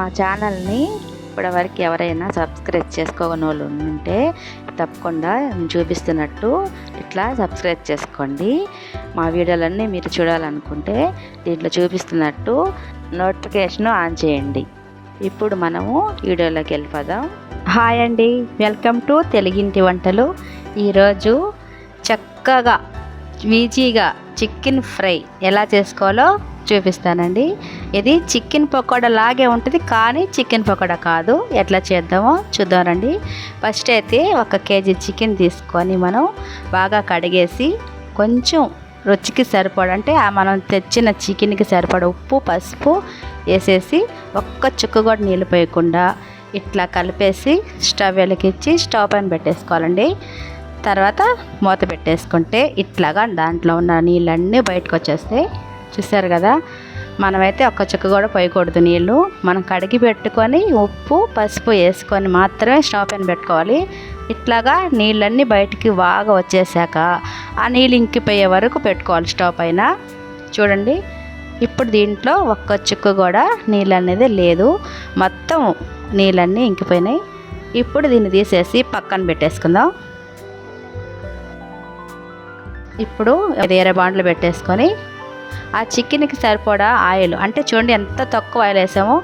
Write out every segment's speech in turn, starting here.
మా ఛానల్ని ఇప్పటివరకు ఎవరైనా సబ్స్క్రైబ్ చేసుకోని వాళ్ళు ఉంటే తప్పకుండా చూపిస్తున్నట్టు ఇట్లా సబ్స్క్రైబ్ చేసుకోండి. మా వీడియోలన్నీ మీరు చూడాలనుకుంటే దీంట్లో చూపిస్తున్నట్టు నోటిఫికేషన్ ఆన్ చేయండి. ఇప్పుడు మనము వీడియోలోకి వెళ్ళిపోదాం. హాయ్ అండి. వెల్కమ్ టు తెలుగింటి వంటలు. ఈరోజు చక్కగా ఈజీగా చికెన్ ఫ్రై ఎలా చేసుకోవాలో చూపిస్తానండి. ఇది చికెన్ పకోడా లాగే ఉంటుంది కానీ చికెన్ పకోడా కాదు. ఎట్లా చేద్దామో చూద్దామండి. ఫస్ట్ అయితే ఒక కేజీ చికెన్ తీసుకొని మనం బాగా కడిగేసి కొంచెం రుచికి సరిపడ అంటే ఆ మనం తెచ్చిన చికెన్కి సరిపడ ఉప్పు పసుపు వేసేసి ఒక్క చుక్క కూడా నీళ్ళు పోయకుండా ఇట్లా కలిపేసి స్టవ్ వెలిగించి స్టవ్ పైన పెట్టేసుకోవాలండి. తర్వాత మూత పెట్టేసుకుంటే ఇట్లాగా దాంట్లో ఉన్న నీళ్ళన్నీ బయటకు వచ్చేస్తాయి చూసారు కదా మనమైతే ఒక్క చుక్క కూడా పోయకూడదు నీళ్ళు. మనం కడిగి పెట్టుకొని ఉప్పు పసుపు వేసుకొని మాత్రమే స్టవ్ పైన పెట్టుకోవాలి. ఇట్లాగా నీళ్ళన్నీ బయటికి బాగా వచ్చేసాక ఆ నీళ్ళు ఇంకిపోయే వరకు పెట్టుకోవాలి స్టవ్ పైన. చూడండి ఇప్పుడు దీంట్లో ఒక్క చుక్క కూడా నీళ్ళు అనేది లేదు. మొత్తం నీళ్ళన్నీ ఇంకిపోయినాయి. ఇప్పుడు దీన్ని తీసేసి పక్కన పెట్టేసుకుందాం. ఇప్పుడు వేరే బాండ్లు పెట్టేసుకొని ఆ చికెన్కి సరిపడా ఆయిల్ అంటే చూడండి ఎంత తక్కువ ఆయిల్ వేసామో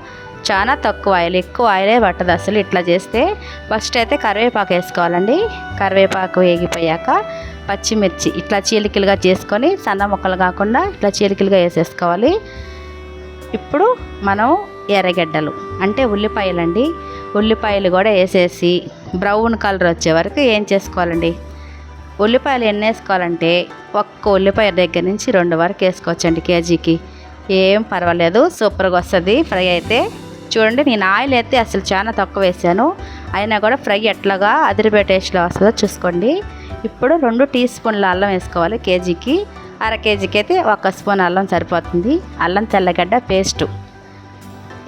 చాలా తక్కువ ఆయిల్ ఎక్కువ ఆయిలే పట్టదు అసలు ఇట్లా చేస్తే. ఫస్ట్ అయితే కరివేపాకు వేసుకోవాలండి. కరివేపాకు వేగిపోయాక పచ్చిమిర్చి ఇట్లా చీలికలుగా చేసుకొని సన్న ముక్కలు కాకుండా ఇట్లా చీలికలుగా వేసేసుకోవాలి. ఇప్పుడు మనం ఎర్రగడ్డలు అంటే ఉల్లిపాయలండి. ఉల్లిపాయలు కూడా వేసేసి బ్రౌన్ కలర్ వచ్చే వరకు ఏం చేసుకోవాలండి? ఉల్లిపాయలు ఎన్ని వేసుకోవాలంటే ఒక్క ఉల్లిపాయ దగ్గర నుంచి రెండు వరకు వేసుకోవచ్చండి కేజీకి. ఏం పర్వాలేదు సూపర్గా వస్తుంది. ఫ్రై అయితే చూడండి నేను ఆయిల్ అయితే అసలు చాలా తక్కువ వేసాను. అయినా కూడా ఫ్రై ఎట్లాగా అదిరిపే టేస్ట్లో వస్తుందో చూసుకోండి. ఇప్పుడు రెండు టీ స్పూన్ల అల్లం వేసుకోవాలి కేజీకి. అర కేజీకి అయితే ఒక స్పూన్ అల్లం సరిపోతుంది. అల్లం తెల్లగడ్డ పేస్టు.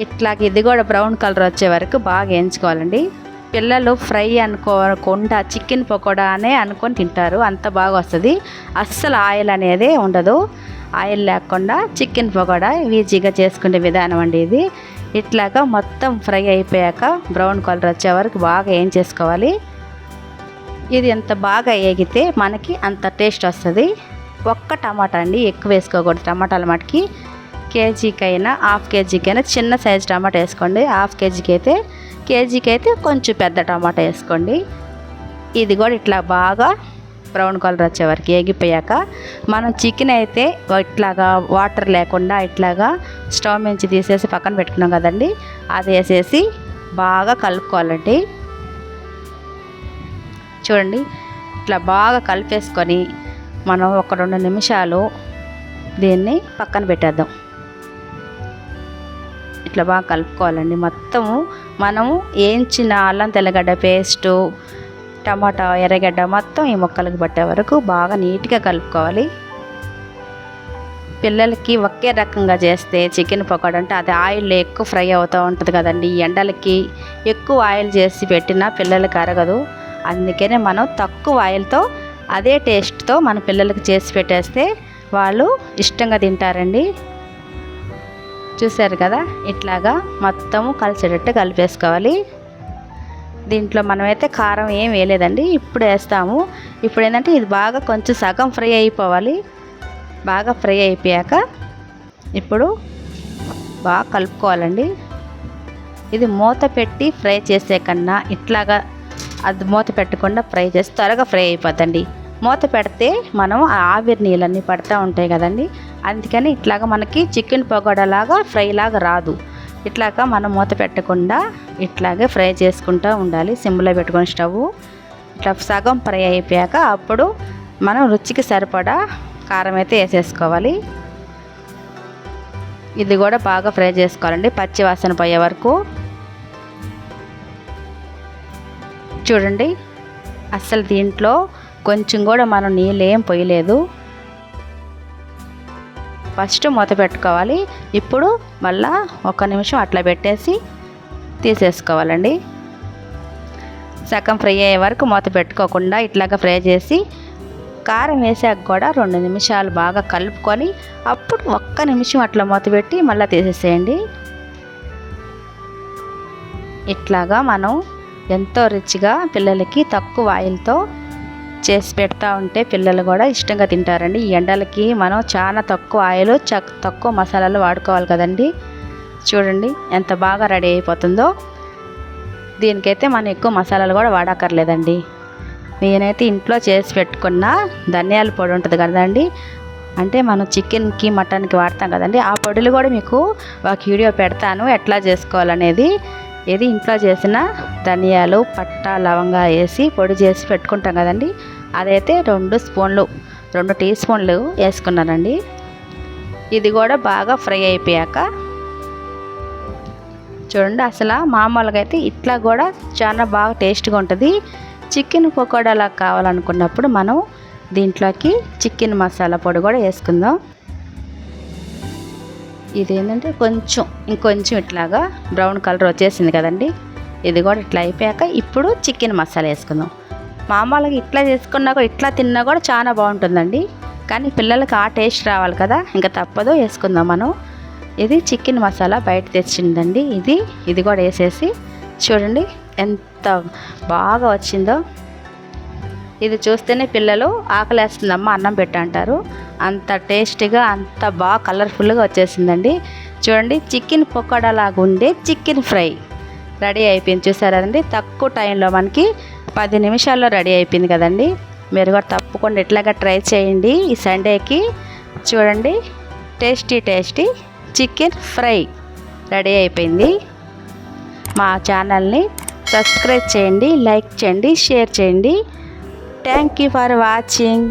ఇట్లాగ ఇది కూడా బ్రౌన్ కలర్ వచ్చే వరకు బాగా వేయించుకోవాలండి. పిల్లలు ఫ్రై అనుకోకుండా చికెన్ పకోడా అనే అనుకొని తింటారు. అంత బాగా వస్తుంది. అస్సలు ఆయిల్ అనేది ఉండదు. ఆయిల్ లేకుండా చికెన్ పకోడా ఈజీగా చేసుకునే విధానం అండి ఇది. ఇట్లాగా మొత్తం ఫ్రై అయిపోయాక బ్రౌన్ కలర్ వచ్చే వరకు బాగా ఏం చేసుకోవాలి? ఇది ఎంత బాగా ఏగితే మనకి అంత టేస్ట్ వస్తుంది. ఒక్క టమాటా అండి ఎక్కువ వేసుకోకూడదు. టమాటాలు మటుకి కేజీకైనా హాఫ్ కేజీకైనా చిన్న సైజు టమాటా వేసుకోండి. హాఫ్ కేజీకి అయితే కేజీకి అయితే కొంచెం పెద్ద టమాటా వేసుకోండి. ఇది కూడా ఇట్లా బాగా బ్రౌన్ కలర్ వచ్చే వరకు ఏగిపోయాక మనం చికెన్ అయితే ఇట్లాగా వాటర్ లేకుండా ఇట్లాగా స్టవ్ నుంచి తీసేసి పక్కన పెట్టుకున్నాం కదండి. అది వేసేసి బాగా కలుపుకోవాలండి. చూడండి ఇట్లా బాగా కలిపేసుకొని మనం ఒక రెండు నిమిషాలు దీన్ని పక్కన పెట్టేద్దాం. ఇట్లా బాగా కలుపుకోవాలండి. మొత్తము మనము వేయించిన అల్లం తెల్లగడ్డ పేస్టు టమాటా ఎర్రగడ్డ మొత్తం ఈ మొక్కలకు పట్టే వరకు బాగా నీట్గా కలుపుకోవాలి. పిల్లలకి ఒకే రకంగా చేస్తే చికెన్ పకోడా అంటే అది ఆయిల్ ఎక్కువ ఫ్రై అవుతూ ఉంటుంది కదండి. ఎండలకి ఎక్కువ ఆయిల్ చేసి పెట్టినా పిల్లలకి అరగదు. అందుకనే మనం తక్కువ ఆయిల్తో అదే టేస్ట్తో మన పిల్లలకి చేసి పెట్టేస్తే వాళ్ళు ఇష్టంగా తింటారండి. చూశారు కదా? ఇట్లాగా మొత్తము కలిసేటట్టు కలిపేసుకోవాలి. దీంట్లో మనమైతే కారం ఏం వేయలేదండి. ఇప్పుడు వేస్తాము. ఇప్పుడు ఏంటంటే ఇది బాగా కొంచెం సగం ఫ్రై అయిపోవాలి. బాగా ఫ్రై అయిపోయాక ఇప్పుడు బాగా కలుపుకోవాలండి. ఇది మూత పెట్టి ఫ్రై చేసే కన్నా ఇట్లాగా అది మూత పెట్టకుండా ఫ్రై చేసి త్వరగా ఫ్రై అయిపోద్దండి. మూత పెడితే మనం ఆవిరి నీళ్ళన్నీ పడుతూ ఉంటాయి కదండి. అందుకని ఇట్లాగా మనకి చికెన్ పకోడా లాగా ఫ్రై లాగా రాదు. ఇట్లాగా మనం మూత పెట్టకుండా ఇట్లాగే ఫ్రై చేసుకుంటూ ఉండాలి. సిమ్లో పెట్టుకొని స్టవ్. ఇట్లా సగం ఫ్రై అయిపోయాక అప్పుడు మనం రుచికి సరిపడా కారం అయితే వేసేసుకోవాలి. ఇది కూడా బాగా ఫ్రై చేసుకోవాలండి. పచ్చి వాసన పోయే వరకు. చూడండి అస్సలు దీంట్లో కొంచెం కూడా మనం నీళ్ళు ఏం పోయలేదు. ఫస్ట్ మూత పెట్టుకోవాలి. ఇప్పుడు మళ్ళా ఒక నిమిషం అట్లా పెట్టేసి తీసేసుకోవాలండి. సగం ఫ్రై అయ్యే వరకు మూత పెట్టుకోకుండా ఇట్లాగా ఫ్రై చేసి కారం వేసాక కూడా రెండు నిమిషాలు బాగా కలుపుకొని అప్పుడు ఒక్క నిమిషం అట్లా మూత పెట్టి మళ్ళీ తీసేసేయండి. ఇట్లాగా మనం ఎంతో రిచ్గా పిల్లలకి తక్కువ ఆయిల్తో చేసి పెడతా ఉంటే పిల్లలు కూడా ఇష్టంగా తింటారండి. ఈ ఎండలకి మనం చాలా తక్కువ ఆయిల్ చక్ తక్కువ మసాలాలు వాడుకోవాలి కదండి. చూడండి ఎంత బాగా రెడీ అయిపోతుందో. దీనికైతే మనం ఎక్కువ మసాలాలు కూడా వాడక్కర్లేదండి. నేనైతే ఇంట్లో చేసి పెట్టుకున్న ధనియాల పొడి ఉంటుంది కదండి. అంటే మనం చికెన్కి మటన్కి వాడతాం కదండి. ఆ పొడులు కూడా మీకు ఒక వీడియో పెడతాను ఎట్లా చేసుకోవాలనేది. ఏది ఇంట్లో చేసిన ధనియాలు పట్ట లవంగా వేసి పొడి చేసి పెట్టుకుంటాం కదండి. అదైతే రెండు స్పూన్లు రెండు టీ స్పూన్లు వేసుకున్నానండి. ఇది కూడా బాగా ఫ్రై అయిపోయాక చూడండి అసలు మామూలుగా అయితే ఇట్లా కూడా చాలా బాగా టేస్ట్గా ఉంటుంది. చికెన్ పకోడాలా కావాలనుకున్నప్పుడు మనం దీంట్లోకి చికెన్ మసాలా పొడి కూడా వేసుకుందాం. ఇది ఏంటంటే కొంచెం ఇంకొంచెం ఇట్లాగా బ్రౌన్ కలర్ వచ్చేసింది కదండి. ఇది కూడా ఇట్లా అయిపోయాక ఇప్పుడు చికెన్ మసాలా వేసుకుందాం. మామూలుగా ఇట్లా చేసుకున్నా కూడా ఇట్లా తిన్నా కూడా చాలా బాగుంటుందండి. కానీ పిల్లలకి ఆ టేస్ట్ రావాలి కదా ఇంకా తప్పదు వేసుకుందాం మనం. ఇది చికెన్ మసాలా బయట తెచ్చిందండి ఇది. ఇది కూడా వేసేసి చూడండి ఎంత బాగా వచ్చిందో. ఇది చూస్తేనే పిల్లలు ఆకలేస్తుందమ్మా అన్నం పెట్టంటారు అంత టేస్టీగా అంత బాగా కలర్ఫుల్గా వచ్చేసిందండి. చూడండి చికెన్ పకోడా లాగా ఉండే చికెన్ ఫ్రై రెడీ అయిపోయింది. చూసారండి తక్కువ టైంలో మనకి పది నిమిషాల్లో రెడీ అయిపోయింది కదండి. మీరు కూడా తప్పకుండా ఇట్లాగా ట్రై చేయండి. ఈ సండేకి చూడండి tasty tasty chicken fry ready అయిపోయింది. మా ఛానల్ని సబ్స్క్రైబ్ చేయండి లైక్ చేయండి షేర్ చేయండి. Thank you for watching